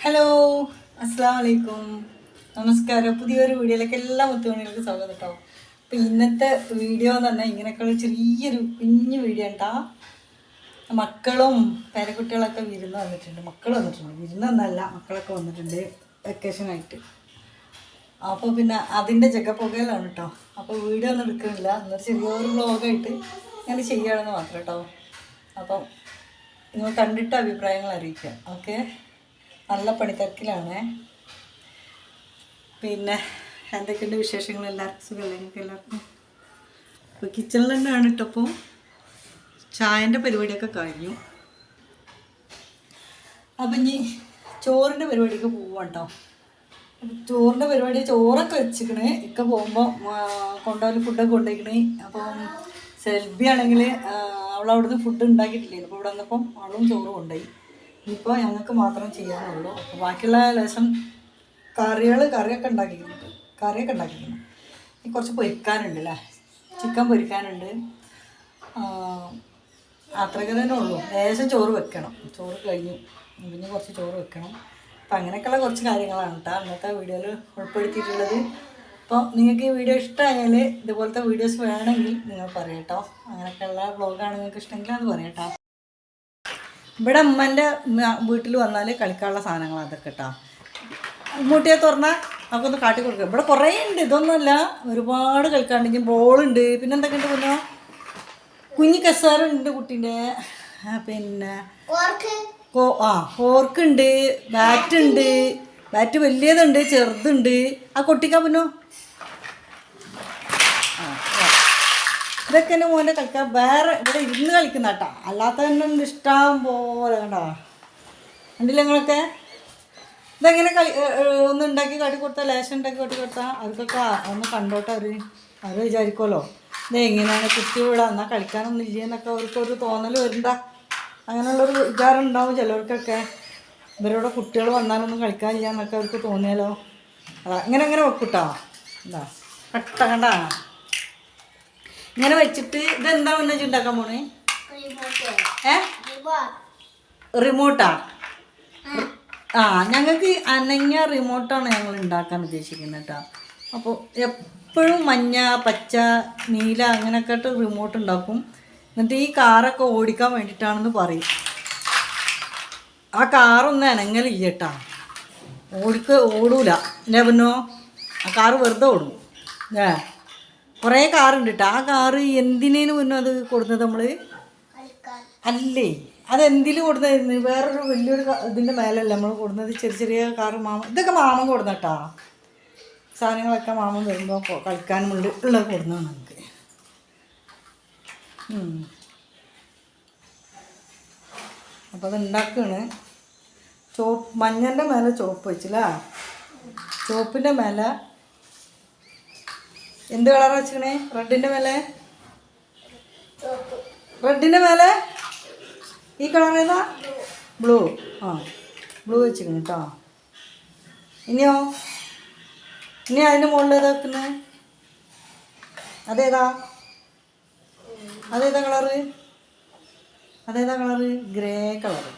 Hello അസ്സാം വലൈക്കും നമസ്കാരം. പുതിയൊരു വീഡിയോയിലേക്ക് എല്ലാ മുത്തുമണികൾക്കും സ്വാഗതം കേട്ടോ അപ്പം ഇന്നത്തെ വീഡിയോ എന്ന് പറഞ്ഞാൽ ഇങ്ങനെയൊക്കെയുള്ള ചെറിയൊരു കുഞ്ഞു വീഡിയോ ഉണ്ടാ മക്കളും പേരക്കുട്ടികളൊക്കെ വിരുന്ന് വന്നിട്ടുണ്ട്. മക്കൾ വന്നിട്ടുണ്ട്. വിരുന്ന് വന്നല്ല മക്കളൊക്കെ വന്നിട്ടുണ്ട് വെക്കേഷനായിട്ട് അപ്പോൾ പിന്നെ അതിന്റെ ജഗപ്പുകയിലാണ് കേട്ടോ അപ്പോൾ വീഡിയോ ഒന്നും എടുക്കുന്നില്ല. എന്നൊരു ചെറിയൊരു വ്ളോഗായിട്ട് ഞാൻ ചെയ്യുകയാണെന്ന് മാത്രം കേട്ടോ അപ്പം നിങ്ങൾ കണ്ടിട്ട് അഭിപ്രായങ്ങൾ അറിയിക്കുക. ഓക്കെ നല്ല പണിത്തിരക്കിലാണേ. പിന്നെ എന്തൊക്കെയുണ്ട് വിശേഷങ്ങൾ? എല്ലാവർക്കും സുഖമല്ലേ നിങ്ങൾക്ക് എല്ലാവർക്കും? ഇപ്പോൾ കിച്ചണിൽ തന്നെയാണ് ഇട്ടപ്പോൾ ചായന്റെ പരിപാടിയൊക്കെ കഴിഞ്ഞു. അപ്പം ഇനി ചോറിന്റെ പരിപാടിക്ക് പോവാം കേട്ടോ ചോറിന്റെ പരിപാടി ചോറൊക്കെ വെച്ചിക്കണ്. ഇക്ക പോകുമ്പോൾ കൊണ്ടുപോയി ഫുഡൊക്കെ കൊണ്ടുപോയിക്കണ് അപ്പം സെൽബി ആണെങ്കിൽ അവളവിടുന്ന് ഫുഡ് ഉണ്ടാക്കിയിട്ടില്ലേ അപ്പോൾ ഇവിടെ വന്നപ്പം അവളും ചോറ് കൊണ്ടുപോയി ഇനിയിപ്പോൾ ഞങ്ങൾക്ക് മാത്രം ചെയ്യാനുള്ളൂ. അപ്പോൾ ബാക്കിയുള്ള ലേശം കറികൾ കറിയൊക്കെ ഉണ്ടാക്കിയിട്ടുണ്ട്. കറിയൊക്കെ ഉണ്ടാക്കിയിട്ടുണ്ട്. ഇനി കുറച്ച് പൊരിക്കാനുണ്ട് അല്ലേ ചിക്കൻ പൊരിക്കാനുണ്ട്. അത്രയ്ക്ക് തന്നെ ഉള്ളൂ. ലേശം ചോറ് വെക്കണം. ചോറ് കഴിഞ്ഞു. പിന്നെ കുറച്ച് ചോറ് വെക്കണം. അപ്പം അങ്ങനെയൊക്കെയുള്ള കുറച്ച് കാര്യങ്ങളാണ് കേട്ടോ അന്നത്തെ വീഡിയോയിൽ ഉൾപ്പെടുത്തിയിട്ടുള്ളത്. അപ്പോൾ നിങ്ങൾക്ക് ഈ വീഡിയോ ഇഷ്ടമായാൽ ഇതുപോലത്തെ വീഡിയോസ് വേണമെങ്കിൽ നിങ്ങൾ പറയട്ടോ. അങ്ങനെയൊക്കെയുള്ള ബ്ലോഗാണ് നിങ്ങൾക്ക് ഇഷ്ടമെങ്കിൽ അത് പറയട്ടോ. ഇവിടെ അമ്മന്റെ വീട്ടിൽ വന്നാൽ കളിക്കാനുള്ള സാധനങ്ങൾ അതൊക്കെ കേട്ടോ മൂട്ടിയെ തുറന്നാൽ നമുക്കൊന്ന് കാട്ടി കൊടുക്കുക ഇവിടെ കുറേ ഉണ്ട്. ഇതൊന്നുമല്ല. ഒരുപാട് കളിക്കാണ്ടെങ്കിൽ ബോളുണ്ട് പിന്നെ എന്തൊക്കെ ഉണ്ട്. പിന്നെ കുഞ്ഞി? കസാറുണ്ട് കുട്ടീന്റെ. പിന്നെ കോ ആ കോർക്കുണ്ട് ബാറ്റുണ്ട് ബാറ്റ് വലിയതുണ്ട് ചെറുതുണ്ട്. ആ കൊട്ടിക്കാ പിന്നോ ആ, ആ. ഇതൊക്കെ എന്റെ മോന്റെ കളിക്കാൻ വേറെ ഇവിടെ ഇരുന്ന് കളിക്കുന്ന കേട്ടോ. അല്ലാത്ത തന്നെ ഇഷ്ടം പോലെ കണ്ടോ. കണ്ടില്ല നിങ്ങളൊക്കെ? ഇതെങ്ങനെ കളി ഒന്ന് ഉണ്ടാക്കി കാട്ടി കൊടുത്താൽ ലേശം ഉണ്ടാക്കി കാട്ടി കൊടുത്താൽ അവർക്കൊക്കെ ഒന്ന് കണ്ടോട്ടെ അവർ അവർ വിചാരിക്കുമല്ലോ ഇത് എങ്ങനെയാണ് കുട്ടി ഇവിടെ എന്നാൽ കളിക്കാനൊന്നും ഇല്ല എന്നൊക്കെ അവർക്കൊരു തോന്നൽ വരണ്ട. അങ്ങനെയുള്ളൊരു വിചാരം ഉണ്ടാവും ചിലവർക്കൊക്കെ. ഇവരോട് കുട്ടികൾ വന്നാലൊന്നും കളിക്കാനില്ല എന്നൊക്കെ അവർക്ക് തോന്നിയാലോ? അതാ ഇങ്ങനെ ഇങ്ങനെ വെക്കൂട്ടോ. എന്താ കട്ട കണ്ട? ഇങ്ങനെ വെച്ചിട്ട് ഇതെന്താ മുന്നേ ഉണ്ടാക്കാൻ പോണേ? ഏ? റിമോട്ടാ ആ? ഞങ്ങൾക്ക് അനങ്ങ റിമോട്ടാണ് ഞങ്ങൾ ഉണ്ടാക്കാൻ ഉദ്ദേശിക്കുന്നത് കേട്ടോ അപ്പോൾ എപ്പോഴും മഞ്ഞ പച്ച നീല അങ്ങനെയൊക്കെ ആയിട്ട് റിമോട്ട് ഉണ്ടാക്കും. എന്നിട്ട് ഈ കാറൊക്കെ ഓടിക്കാൻ വേണ്ടിയിട്ടാണെന്ന് പറയും. ആ കാറൊന്നും അനങ്ങലില്ല കേട്ടാ ഓടിക്ക ഓടൂല. അല്ലേ പിന്നോ? ആ കാറ് വെറുതെ ഓടും. ഏ? കുറേ കാറുണ്ട് കേട്ടോ ആ കാറ് എന്തിനേനു മുന്നോ അത് കൊടുത്തത് നമ്മൾ അല്ലേ? അത് അതെന്തിൽ കൊടുത്തായിരുന്നു? വേറൊരു വലിയൊരു ഇതിന്റെ ഇതിന്റെ മേലല്ല. നമ്മൾ കൊടുത്തത് ചെറിയ ചെറിയ കാറ് മാമ ഇതൊക്കെ മാമൻ കൊടുന്നട്ടാ സാധനങ്ങളൊക്കെ മാമൻ വരുമ്പോൾ കളിക്കാനും ഉണ്ട് ഉള്ളത് കൊടുന്നതാണ് നമുക്ക്. അപ്പോൾ അത് ഉണ്ടാക്കുകയാണ് ചോപ്പ് മഞ്ഞന്റെ മേലെ ചോപ്പ് വെച്ചില്ല? ചോപ്പിന്റെ മേലെ എന്ത് കളർ വെച്ചിക്കണേ റെഡിന്റെ മേലെ? റെഡിന്റെ മേലെ? ഈ കളർ ഏതാ? ബ്ലൂ ആ ബ്ലൂ വെച്ചിരിക്കുന്നു കേട്ടോ ഇനിയോ? ഇനി അതിന്റെ മുകളിൽ ഏതാ വെക്കുന്നത് അതേതാ? അതേതാ കളറ്? അതേതാ colour? Grey colour.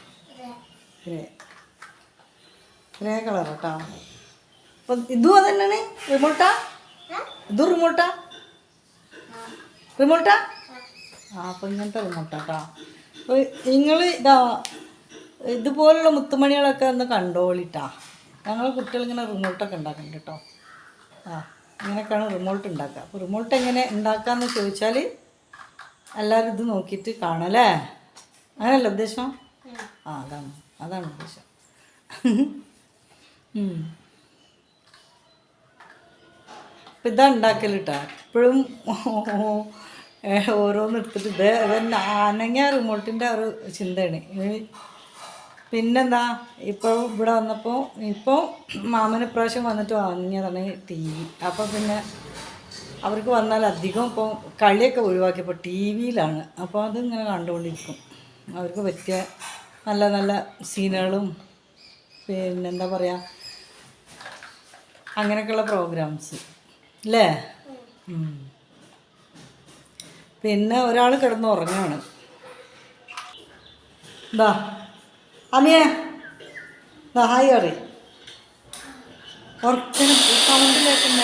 Grey grey colour കേട്ടോ അപ്പം ഇതും അതന്നെയാണ്? റിമോട്ടാ ഇതും റിമോട്ടാ ആ ഇങ്ങനത്തെ റിമോട്ടാട്ടാ അപ്പോൾ നിങ്ങൾ ഇതാ ഇതുപോലുള്ള മുത്തുമണികളൊക്കെ ഒന്ന് കണ്ടോളിട്ടാ ഞങ്ങൾ കുട്ടികൾ ഇങ്ങനെ റിമോട്ടൊക്കെ ഉണ്ടാക്കുന്നുണ്ട് കേട്ടോ ആ ഇങ്ങനെയൊക്കെയാണ് റിമോട്ട് ഉണ്ടാക്കുക. അപ്പോൾ റിമോട്ട് എങ്ങനെ ഉണ്ടാക്കാന്ന് ചോദിച്ചാൽ എല്ലാവരും ഇത് നോക്കിയിട്ട് കാണല്ലേ അങ്ങനല്ല ഉദ്ദേശം? ആ അതാണ് അതാണ് ഉദ്ദേശം. അപ്പം ഇതാ ഉണ്ടാക്കലിട്ടാ എപ്പോഴും ഓരോന്ന് എടുത്തിട്ട് ഇത് അത് അനങ്ങിയ റിമോട്ടിന്റെ ഒരു ചിന്തയാണ്. പിന്നെന്താ? ഇപ്പോൾ ഇവിടെ വന്നപ്പോൾ ഇപ്പോൾ മാമന് ഇപ്രാവശ്യം വന്നിട്ട് വാങ്ങിയതാണ് ടി വി. അപ്പോൾ പിന്നെ അവർക്ക് വന്നാൽ അധികം ഇപ്പോൾ കളിയൊക്കെ ഒഴിവാക്കിയപ്പോൾ ടി വിയിലാണ്. അപ്പോൾ അതിങ്ങനെ കണ്ടുകൊണ്ടിരിക്കും. അവർക്ക് പറ്റിയ നല്ല നല്ല സീനുകളും പിന്നെന്താ പറയുക അങ്ങനെയൊക്കെയുള്ള പ്രോഗ്രാംസ്. അല്ലേ. പിന്നെ ഒരാൾ കിടന്ന് ഉറങ്ങാണ്. എന്താ അമിയ ഹായ് അറി ഉറക്കണം സൗണ്ട് കേൾക്കുന്ന.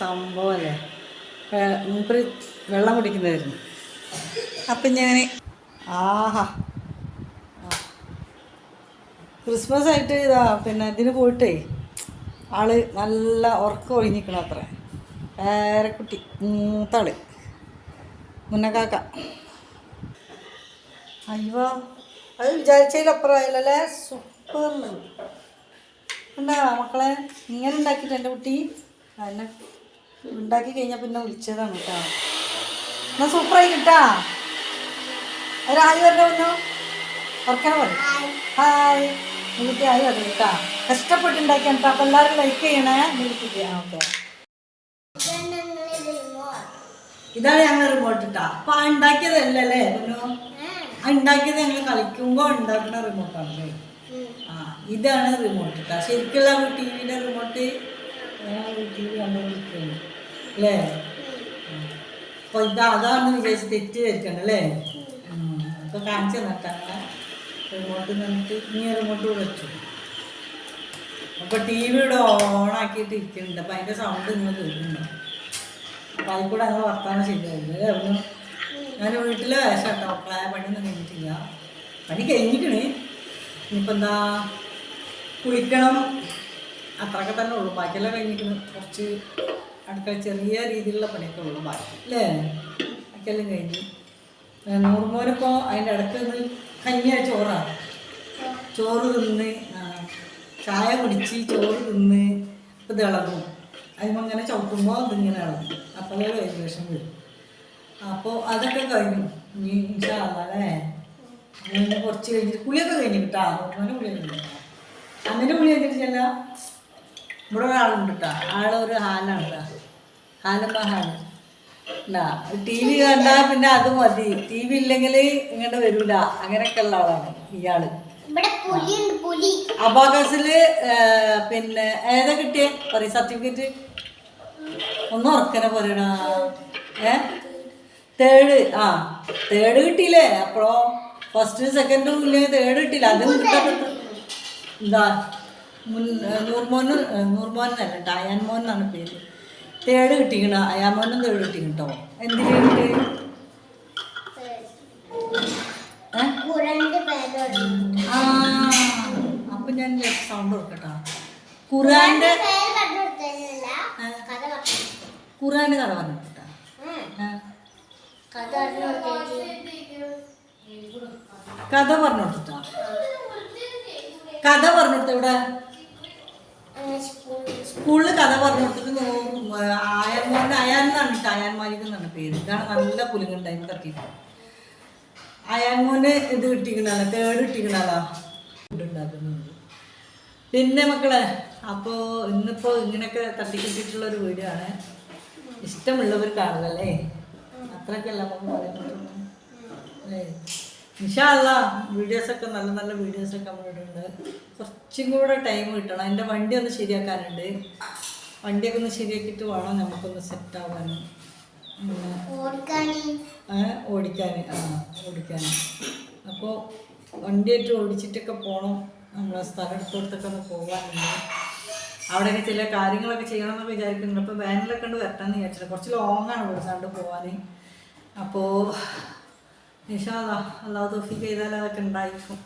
സംഭവമല്ലേ മൂപ്പര് വെള്ളം കുടിക്കുന്നതായിരുന്നു. അപ്പം ഞാൻ ആഹാ. ക്രിസ്മസ് ആയിട്ട് ഇതാ പിന്നെ ഇതിന് പോയിട്ടേ ആൾ നല്ല ഉറക്കം ഒഴിഞ്ഞിക്കണം അത്ര. പേരക്കുട്ടി മൂത്താൾ. മുന്നക്കാക്ക അയ്യോ അത് വിചാരിച്ചതിലപ്പുറമായില്ലല്ലേ? സൂപ്പർ. എന്താ മക്കളെ ഇങ്ങനെ ഉണ്ടാക്കിയിട്ട് എന്റെ കുട്ടി? എന്നെ ഉണ്ടാക്കി കഴിഞ്ഞാൽ പിന്നെ വിളിച്ചതാണ് കേട്ടോ. എന്നാ സൂപ്പറായി കിട്ടാ. ഒരു ഹായ് ഓർക്കണം പറയും ഹായ് കുട്ടി ഹായ് പറയും കേട്ടാ കഷ്ടപ്പെട്ടുണ്ടാക്കിയാണ്. അപ്പം എല്ലാവരും ലൈക്ക് ചെയ്യണേ. ആ ഓക്കെ ഇതാണ് ഞങ്ങൾ റിമോട്ട് ഇട്ടാ അപ്പൊ ആ ആ ഉണ്ടാക്കിയത് ഞങ്ങൾ കളിക്കുമ്പോൾ ഉണ്ടാക്കുന്ന റിമോട്ടാണല്ലേ ആ ഇതാണ് റിമോട്ട് കേട്ടോ ശരിക്കുള്ള ടി വിയുടെ റിമോട്ട് ടി വി കണ്ടുകൊണ്ടിരിക്കുകയാണ്. അല്ലേ? അപ്പൊ ഇതാ അതാണെന്ന് വിചാരിച്ച് തെറ്റ് ധരിക്കണം അല്ലേ? ഉം. അപ്പൊ കാണിച്ചു തന്നിട്ടാണ് റിമോട്ട് നിന്നിട്ട് ഇനി റിമോട്ട് വെച്ചു ടി വി ഇവിടെ ഓണാക്കിയിട്ട് ഇരിക്കുന്നുണ്ട് അപ്പൊ അതിന്റെ സൗണ്ട് നിങ്ങൾ കേൾക്കുന്നുണ്ട്. അപ്പൊ അതിൽ കൂടെ ഞങ്ങൾ വർത്താനം ശരിയായില്ലേ ഞാൻ വേഷം കേട്ടോ പണി പണിയൊന്നും കഴിഞ്ഞിട്ടില്ല. പണി കഴിഞ്ഞിക്കണ്. ഇനിയിപ്പോൾ എന്താ? കുളിക്കണം. അത്രയൊക്കെ തന്നെ ഉള്ളൂ. ബാക്കിയെല്ലാം കഴിഞ്ഞിരിക്കുന്നു. കുറച്ച് അടുക്കള ചെറിയ രീതിയിലുള്ള പണിയൊക്കെ ഉള്ളൂ. ബാക്കി അല്ലേ? ബാക്കിയെല്ലാം കഴിഞ്ഞു. നൂറുമോനിപ്പോൾ അതിന്റെ അടുത്ത് കഞ്ഞിയ ചോറാണ് ചോറ് തിന്ന് ചായ കുടിച്ച് ചോറ് തിന്ന് ഇത് ഇളകും. അതിമങ്ങനെ ചവിട്ടുമ്പോൾ ഇതിങ്ങനെ ഇളകും. അപ്പോഴേ വൈബ്രേഷൻ വരും. അപ്പോൾ അതൊക്കെ കഴിഞ്ഞു. ഇനി ഇൻഷാല്ലേ അങ്ങനെ കുറച്ച് കഴിഞ്ഞിട്ട് കുളിയൊക്കെ കഴിഞ്ഞു കേട്ടാ അങ്ങനെ കുളി കഴിഞ്ഞു അങ്ങനെ കുളി കഴിഞ്ഞിട്ട് ചെല്ലാം? ഇവിടെ ഒരാളുണ്ട് കേട്ടോ ആളൊരു ഹാലാണ് കേട്ടോ ഹാലമ്മ ഹാൽ. ടി വി കണ്ടാൽ പിന്നെ അത് മതി. ടി വി ഇല്ലെങ്കിൽ ഇങ്ങോട്ട് വരൂല. അങ്ങനെയൊക്കെ ഉള്ള ആളാണ് ഇയാൾ. അബാകസിൽ പിന്നെ ഏതാ കിട്ടിയേ? പറയും സർട്ടിഫിക്കറ്റ്. ഒന്ന് ഉറക്കനെ പറയണ ഏ? തേർഡ് ആ തേർഡ് കിട്ടിയില്ലേ? അപ്പോ ഫസ്റ്റ് സെക്കൻഡും ഇല്ലെങ്കിൽ തേർഡ് കിട്ടിയില്ല? അതും കിട്ടാൻ എന്താ മുൻ നൂർമോന് നൂർമോൻ എന്നല്ല കേട്ടോ അയാൻമോൻ എന്നാണ് പേര്. തേർഡ് കിട്ടിക്കണ? അയാമോനും തേർഡ് കിട്ടിക്കണ എന്തിനുണ്ട് ആ അപ്പൊ ഞാൻ സൗണ്ട് കൊടുക്കട്ടോ. ഖുറാന്റെ ഖുറാന്റെ കഥ പറഞ്ഞിട്ടാ കഥ പറഞ്ഞു കൊടുത്തിട്ടാ കഥ പറഞ്ഞു കൊടുത്ത. ഇവിടെ സ്കൂളിൽ. കഥ പറഞ്ഞു കൊടുത്തിട്ട് അയാൻമോന്റെ അയാന്നാണ് കേട്ടോ അയാൻ മാലിക് എന്നാണ് പേര്. ഇതാണ് നല്ല പുലിങ്ങളുണ്ടായിരുന്നു തട്ടിയിട്ട്. അയാൻമോന് ഇത് കിട്ടിക്കണല്ലോ തേർഡ് കിട്ടിക്കണല്ലോ. പിന്നെ മക്കളെ അപ്പോ ഇന്നിപ്പോ ഇങ്ങനെയൊക്കെ തട്ടിക്കിട്ടിട്ടുള്ള ഒരു വീഡിയോ ആണ് ഇഷ്ടമുള്ളവർ കാണുകയല്ലേ അത്രയ്ക്കല്ല നമുക്ക് അല്ലേ? വീഡിയോസൊക്കെ നല്ല നല്ല വീഡിയോസൊക്കെ ഒക്കെ ഇടുന്നുണ്ട് കുറച്ചും കൂടെ ടൈം കിട്ടണം. എന്റെ വണ്ടി ഒന്ന് ശരിയാക്കാനുണ്ട്. വണ്ടിയൊക്കെ ഒന്ന് ശരിയാക്കിയിട്ട് വേണം നമുക്കൊന്ന് സെറ്റ് ആവാനും. ഓടിക്കാൻ ആ ഓടിക്കാൻ അപ്പോൾ വണ്ടിയായിട്ട് ഓടിച്ചിട്ടൊക്കെ പോകണം നമ്മളെ സ്ഥലം എടുത്തോടത്തൊക്കെ ഒന്ന് പോകാനുണ്ട്. അവിടെയൊക്കെ ചില കാര്യങ്ങളൊക്കെ ചെയ്യണമെന്ന് വിചാരിക്കുന്നുണ്ട്. അപ്പോൾ വാനിലൊക്കെ ഉണ്ട് വരട്ടെന്ന് വിചാരിച്ചിട്ട് കുറച്ച് ലോങ്ങാണ് ഇവിടുന്നാണ്ട് പോകാൻ അപ്പോൾ നിഷാദാ അല്ലാതെ തൊഫിക്ക് ചെയ്താൽ അതൊക്കെ ഉണ്ടായിരിക്കും.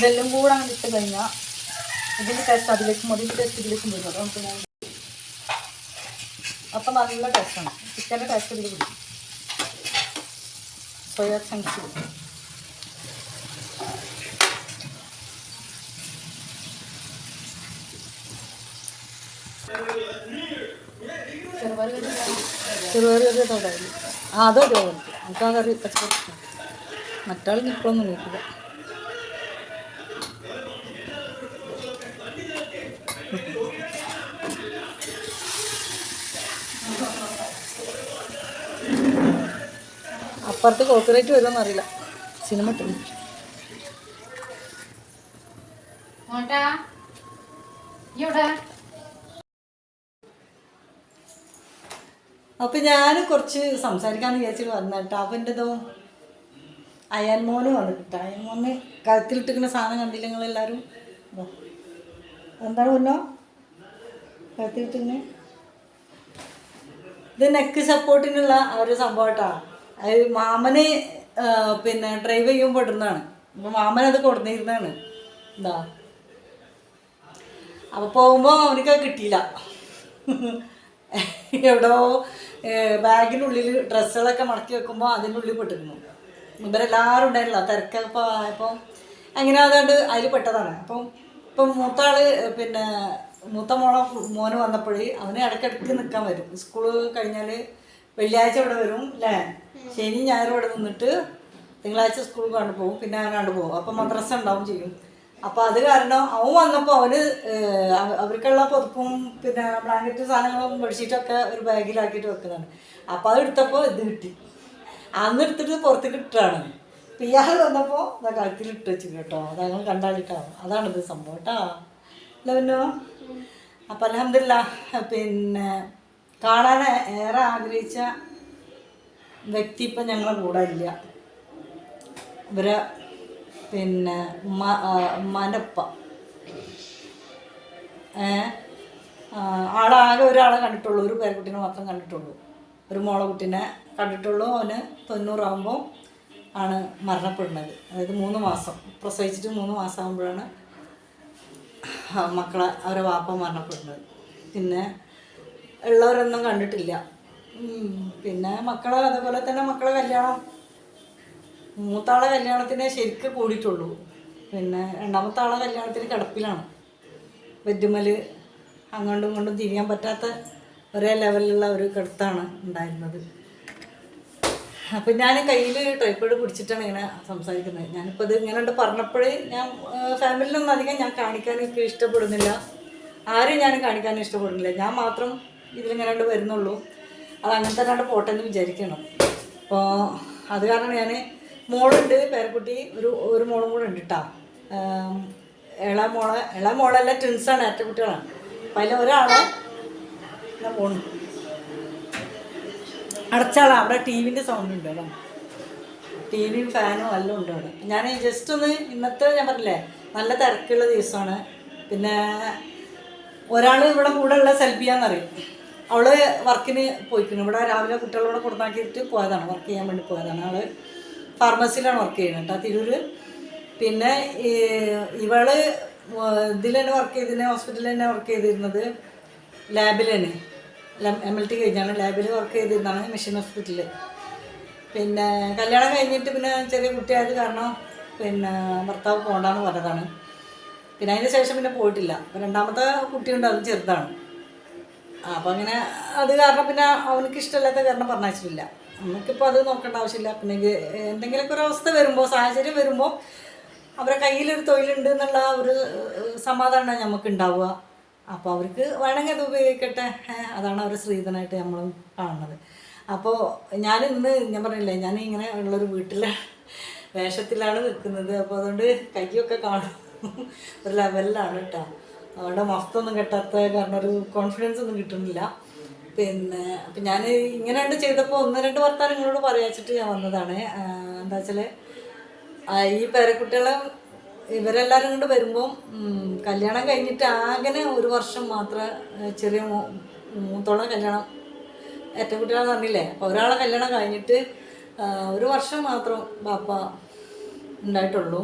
ഇതെല്ലാം കൂടെ അങ്ങനെ ഇട്ട് കഴിഞ്ഞാൽ ഇതിന്റെ ടേസ്റ്റ് അതിലേക്കും അതിന്റെ ടേസ്റ്റ് ഇതിലേക്കും അപ്പോൾ നമുക്ക് അപ്പം നല്ല ടേസ്റ്റാണ് ചിക്കന്റെ ടേസ്റ്റ് ഇതിൽ പിടിക്കും സോയ ചങ്ക്സ് ചെറുപയർ കറി ആ അതോ നമുക്ക് ആ കറി പച്ചക്കറി മറ്റാൾ ഇപ്പോഴൊന്നും നോക്കില്ല. അപ്പുറത്ത് കോപ്പറേറ്റ് വരുമെന്ന് അറിയില്ല. സിനിമ ഇട്ടു അപ്പൊ ഞാൻ കുറച്ച് സംസാരിക്കാന്ന് വിചാരിച്ചിട്ട് വന്ന കേട്ടോ. അപ്പൊ എന്റെ ഇതോ അയൻ മോന് വന്നിട്ട് അയൻ മോന് കഴുത്തിലിട്ടിരിക്കുന്ന സാധനം കണ്ടില്ല നിങ്ങളെല്ലാവരും? ഇതാ. എന്താണ് പൊന്നോ? കഴുത്തിലിട്ടിങ്ങനെ ഇത് നെക്ക് സപ്പോർട്ടിനുള്ള ഒരു സംഭവം കേട്ടോ. അത് മാമന് പിന്നെ ഡ്രൈവ് ചെയ്യുമ്പോൾ ഇടുന്നതാണ്. അപ്പോൾ മാമൻ അത് കൊടുന്നിരുന്നതാണ് എന്താ? അപ്പോൾ പോകുമ്പോൾ അവനക്ക് കിട്ടിയില്ല. എവിടോ ബാഗിനുള്ളിൽ ഡ്രസ്സുകളൊക്കെ മടക്കി വെക്കുമ്പോൾ അതിന്റെ ഉള്ളിൽ പെട്ടിരുന്നു. ഇവരെല്ലാവരും ഉണ്ടായിരുന്നില്ല. തിരക്കപ്പോൾ ആയപ്പോൾ അങ്ങനെ അതുകൊണ്ട് അതിൽ പെട്ടതാണ്. അപ്പം ഇപ്പം മൂത്താൾ പിന്നെ മൂത്ത മോളെ മോന് വന്നപ്പോഴേ അവന് ഇടയ്ക്കിടയ്ക്ക് നിൽക്കാൻ വരും. സ്കൂൾ കഴിഞ്ഞാൽ വെള്ളിയാഴ്ച ഇവിടെ വരും അല്ലേ ശനി ഞായറും ഇവിടെ നിന്നിട്ട് തിങ്കളാഴ്ച സ്കൂളിൽ കണ്ടു പോകും പിന്നെ അവൻ കണ്ടു പോകും. അപ്പം മദ്രസ ഉണ്ടാവും ചെയ്യും. അപ്പോൾ അത് കാരണം അവൻ വന്നപ്പോൾ അവന് അവർക്കുള്ള പുതപ്പും പിന്നെ ബ്ലാങ്കറ്റ് സാധനങ്ങളും ബെഡ്ഷീറ്റൊക്കെ ഒരു ബാഗിലാക്കിയിട്ട് വെക്കുന്നതാണ്. അപ്പോൾ അത് എടുത്തപ്പോൾ ഇത് കിട്ടി. അന്ന് എടുത്തിട്ട് പുറത്തേക്ക് ഇട്ടാണ്. അപ്പം ഇയാൾ വന്നപ്പോൾ ഇതാ കഴുത്തിൽ ഇട്ട് വെച്ചു കേട്ടോ. അത് ഞങ്ങൾ കണ്ടാലിട്ടാണ് അതാണിത് സംഭവം കേട്ടോ. അല്ല പിന്നോ? അപ്പം അലഹമില്ല പിന്നെ കാണാൻ ഏറെ ആഗ്രഹിച്ച വ്യക്തി ഇപ്പം ഞങ്ങളെ കൂടെ ഇല്ല. ഇവരെ പിന്നെ മനപ്പ ആളാകെ ഒരാളെ കണ്ടിട്ടുള്ളൂ. ഒരു പേരക്കുട്ടീനെ മാത്രം കണ്ടിട്ടുള്ളൂ. ഒരു മോളെ കുട്ടീനെ കണ്ടിട്ടുള്ളൂ. അവന് തൊണ്ണൂറാകുമ്പോൾ ആണ് മരണപ്പെടുന്നത്. അതായത് മൂന്ന് മാസം. പ്രസവിച്ചിട്ട് മൂന്ന് മാസം ആകുമ്പോഴാണ് മക്കളെ അവരെ വാപ്പ മരണപ്പെടുന്നത്. പിന്നെ ഉള്ളവരൊന്നും കണ്ടിട്ടില്ല. പിന്നെ മക്കളെ അതുപോലെ തന്നെ മക്കളെ കല്യാണം. മൂത്താളെ കല്യാണത്തിന് ശരിക്ക് കൂടിയിട്ടുള്ളൂ. പിന്നെ രണ്ടാമത്തെ ആളെ കല്യാണത്തിന് കിടപ്പിലാണ്. ബെഡുമൽ അങ്ങോട്ടും ഇങ്ങോട്ടും തിരിയാൻ പറ്റാത്ത ഒരേ ലെവലിലുള്ള ഒരു കിടത്താണ് ഉണ്ടായിരുന്നത്. അപ്പം ഞാൻ കയ്യിൽ ട്രൈപ്പോഡ് പിടിച്ചിട്ടാണ് ഇങ്ങനെ സംസാരിക്കുന്നത്. ഞാനിപ്പോൾ ഇത് ഇങ്ങനെ ഉണ്ട് പറഞ്ഞപ്പോഴേ ഞാൻ ഫാമിലിയിലൊന്നും അധികം ഞാൻ കാണിക്കാൻ ഇഷ്ടപ്പെടുന്നില്ല. ആരും ഞാൻ കാണിക്കാൻ ഇഷ്ടപ്പെടുന്നില്ല. ഞാൻ മാത്രം ഇതിലിങ്ങനെ ഉണ്ട് വരുന്നുള്ളൂ. അത് അങ്ങനെ തന്നെ ഉണ്ട് പോട്ടെ എന്ന് വിചാരിക്കണം. അപ്പോൾ അത് കാരണം ഞാൻ മോളുണ്ട് പേരക്കുട്ടി ഒരു ഒരു മോളും കൂടെ ഉണ്ട് കേട്ടോ ഇള മോളെ ഇള മോളെല്ലാം ട്വിൻസാണ് ഏറ്റ കുട്ടികളാണ്. അപ്പം അതിൽ ഒരാളെ ഞാൻ പോണു. അടച്ചാളാണ് അവിടെ ടി വിന്റെ സൗണ്ട് ഉണ്ട് അതാ ടി വിയും ഫാനും എല്ലാം ഉണ്ട് അവിടെ. ഞാൻ ജസ്റ്റ് ഒന്ന് ഇന്നത്തെ ഞാൻ പറഞ്ഞില്ലേ നല്ല തിരക്കുള്ള ദിവസമാണ്. പിന്നെ ഒരാൾ ഇവിടെ കൂടെ ഉള്ള സെൽഫിയാന്നറിയും അവൾ വർക്കിന് പോയിക്കുന്നു. ഇവിടെ രാവിലെ കുട്ടികളോട് കൊടുത്താക്കിയിട്ട് പോയതാണ്. വർക്ക് ചെയ്യാൻ വേണ്ടി പോയതാണ്. അവൾ ഫാർമസിയിലാണ് വർക്ക് ചെയ്യുന്നത് കേട്ടോ തിരൂര്. പിന്നെ ഇവൾ ഇതിൽ തന്നെ വർക്ക് ചെയ്തിരുന്ന ഹോസ്പിറ്റലിൽ തന്നെ വർക്ക് ചെയ്തിരുന്നത് ലാബിൽ തന്നെ എം എൽ ടി കഴിഞ്ഞാണ്. ലാബിൽ വർക്ക് ചെയ്തിരുന്നതാണ് മിഷൻ ഹോസ്പിറ്റലിൽ പിന്നെ കല്യാണം കഴിഞ്ഞിട്ട് പിന്നെ ചെറിയ കുട്ടിയായത് കാരണം പിന്നെ ഭർത്താവ് പോകണ്ടാന്ന് പറഞ്ഞതാണ്. പിന്നെ അതിന് ശേഷം പിന്നെ പോയിട്ടില്ല. രണ്ടാമത്തെ കുട്ടിയുണ്ട് അത് ചെറുതാണ്. ആ, അപ്പോൾ അങ്ങനെ അത് കാരണം പിന്നെ അവനക്ക് ഇഷ്ടമില്ലാത്ത കാരണം പറഞ്ഞിട്ടില്ല നമുക്കിപ്പോൾ അത് നോക്കേണ്ട ആവശ്യമില്ല. പിന്നെ എന്തെങ്കിലുമൊക്കെ ഒരു അവസ്ഥ വരുമ്പോൾ സാഹചര്യം വരുമ്പോൾ അവരെ കയ്യിലൊരു തൊഴിലുണ്ട് എന്നുള്ള ഒരു സമാധാനമാണ് നമുക്ക് ഉണ്ടാവുക അപ്പോൾ അവർക്ക് വേണമെങ്കിൽ അത് ഉപയോഗിക്കട്ടെ. അതാണ് അവരുടെ സ്ത്രീധനായിട്ട് നമ്മൾ കാണുന്നത്. അപ്പോൾ ഞാൻ ഇന്ന് ഞാൻ പറഞ്ഞില്ലേ ഞാൻ ഇങ്ങനെ ഉള്ളൊരു വീട്ടിലെ വേഷത്തിലാണ് നിൽക്കുന്നത്. അപ്പോൾ അതുകൊണ്ട് കൈയൊക്കെ കാണും. ഒരു ലെവലിലാണ് കേട്ടോ അവിടെ മഫ്തൊന്നും കെട്ടാത്ത കാരണം ഒരു കോൺഫിഡൻസ് ഒന്നും കിട്ടുന്നില്ല. പിന്നെ അപ്പം ഞാൻ ഇങ്ങനെ രണ്ട് ചെയ്തപ്പോൾ ഒന്ന് രണ്ട് വർത്താനം നിങ്ങളോട് പറയാച്ചിട്ട് ഞാൻ വന്നതാണ്. എന്താ വെച്ചാൽ ഈ പേരക്കുട്ടികളെ ഇവരെല്ലാവരും കൊണ്ട് വരുമ്പോൾ കല്യാണം കഴിഞ്ഞിട്ട് ആകെ ഒരു വർഷം മാത്രം ചെറിയ മൂത്തോളം കല്യാണം ഏറ്റവും കുട്ടികളെന്ന് പറഞ്ഞില്ലേ? അപ്പോൾ ഒരാളെ കല്യാണം കഴിഞ്ഞിട്ട് ഒരു വർഷം മാത്രം ബാപ്പ ഉണ്ടായിട്ടുള്ളൂ.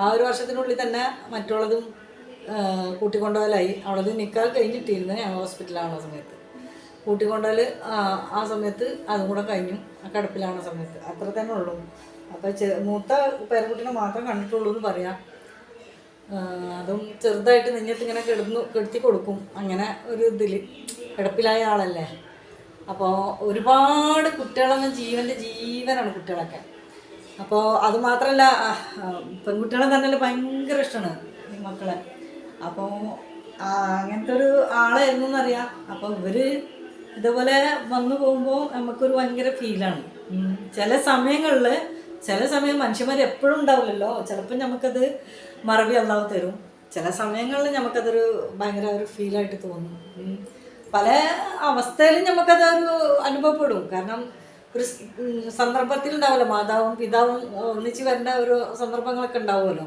ആ ഒരു വർഷത്തിനുള്ളിൽ തന്നെ മറ്റുള്ളതും കൂട്ടിക്കൊണ്ടുപോകലായി. അവളത് നിൽക്കാൻ കഴിഞ്ഞിട്ടിരുന്നു ഞാൻ ഹോസ്പിറ്റലാവണ സമയത്ത്. കൂട്ടിക്കൊണ്ടാൽ ആ സമയത്ത് അതും കൂടെ കഴിഞ്ഞു. ആ കിടപ്പിലാവുന്ന സമയത്ത്. അത്ര തന്നെ ഉള്ളൂ. അപ്പോൾ ചെ മൂത്ത പേരക്കുട്ടിനെ മാത്രം കണ്ടിട്ടുള്ളൂ എന്ന് പറയാം. അതും ചെറുതായിട്ട് നെഞ്ഞത്ത് ഇങ്ങനെ കിടന്നു കെടുത്തി കൊടുക്കും. അങ്ങനെ ഒരു ഇതിൽ കിടപ്പിലായ ആളല്ലേ. അപ്പോൾ ഒരുപാട് കുട്ടികളൊന്നും ജീവന്റെ ജീവനാണ് കുട്ടികളൊക്കെ. അപ്പോൾ അത് മാത്രമല്ല ആ, ആ, പെൺകുട്ടികളെ തന്നെ ഭയങ്കര ഇഷ്ടമാണ് മക്കളെ. അപ്പോൾ അങ്ങനത്തെ ഒരു ആളായിരുന്നു എന്നറിയാം. അപ്പോൾ ഇവർ ഇതുപോലെ വന്നു പോകുമ്പോൾ നമുക്കൊരു ഭയങ്കര ഫീലാണ് ചില സമയങ്ങളിൽ ചില സമയം മനുഷ്യന്മാർ എപ്പോഴും ഉണ്ടാവില്ലല്ലോ. ചിലപ്പോൾ നമുക്കത് മറവി അല്ലാതെ തരും. ചില സമയങ്ങളിൽ നമുക്കതൊരു ഭയങ്കര ഒരു ഫീലായിട്ട് തോന്നും. പല അവസ്ഥയിലും നമുക്കതൊരു അനുഭവപ്പെടും. കാരണം ഒരു സന്ദർഭത്തിൽ ഉണ്ടാവുമല്ലോ മാതാവും പിതാവും ഒന്നിച്ച് വരേണ്ട ഒരു സന്ദർഭങ്ങളൊക്കെ ഉണ്ടാവുമല്ലോ.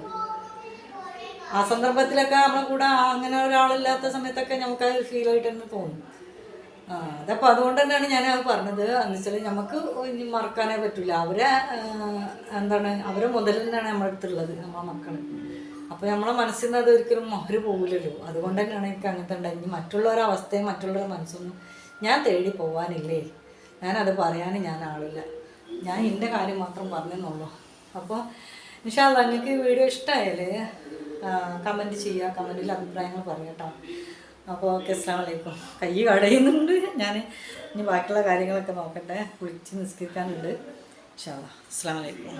ആ സന്ദർഭത്തിലൊക്കെ നമ്മളെ കൂടെ അങ്ങനെ ഒരാളില്ലാത്ത സമയത്തൊക്കെ നമുക്ക് അത് ഫീൽ ആയിട്ട് തന്നെ. തോന്നും ആ അതപ്പോൾ അതുകൊണ്ട് തന്നെയാണ് ഞാൻ അത് പറഞ്ഞത്. എന്ന് വെച്ചാൽ നമുക്ക് ഇനി മറക്കാനേ പറ്റില്ല അവരെ എന്താണ് അവരെ മുതൽ തന്നെയാണ് നമ്മുടെ അടുത്തുള്ളത് നമ്മളെ മക്കൾ അപ്പോൾ നമ്മളെ മനസ്സിൽ നിന്ന് അത് ഒരിക്കലും അവർ പോകില്ലല്ലോ അതുകൊണ്ട് തന്നെയാണ് എനിക്ക് അങ്ങനത്തെ ഉണ്ടായി ഇനി മറ്റുള്ളവരുടെ അവസ്ഥയും മറ്റുള്ളവരുടെ മനസ്സൊന്നും ഞാൻ തേടി പോവാനില്ലേ? ഞാനത് പറയാൻ ഞാൻ ആളില്ല. ഞാൻ എന്റെ കാര്യം മാത്രം പറഞ്ഞെന്നുള്ളൂ. അപ്പോൾ നിഷാദ് നിങ്ങൾക്ക് വീഡിയോ ഇഷ്ടമായാലേ കമന്റ് ചെയ്യുക കമന്റിൽ അഭിപ്രായങ്ങൾ പറയട്ടോ അപ്പോൾ ഓക്കെ അസ്സാം വലൈക്കും കൈ കടയുന്നുണ്ട് ഞാൻ ഇനി ബാക്കിയുള്ള കാര്യങ്ങളൊക്കെ നോക്കട്ടെ. കുളിച്ച് നിസ്കരിക്കാനുണ്ട്. അസ്സാം വലൈക്കും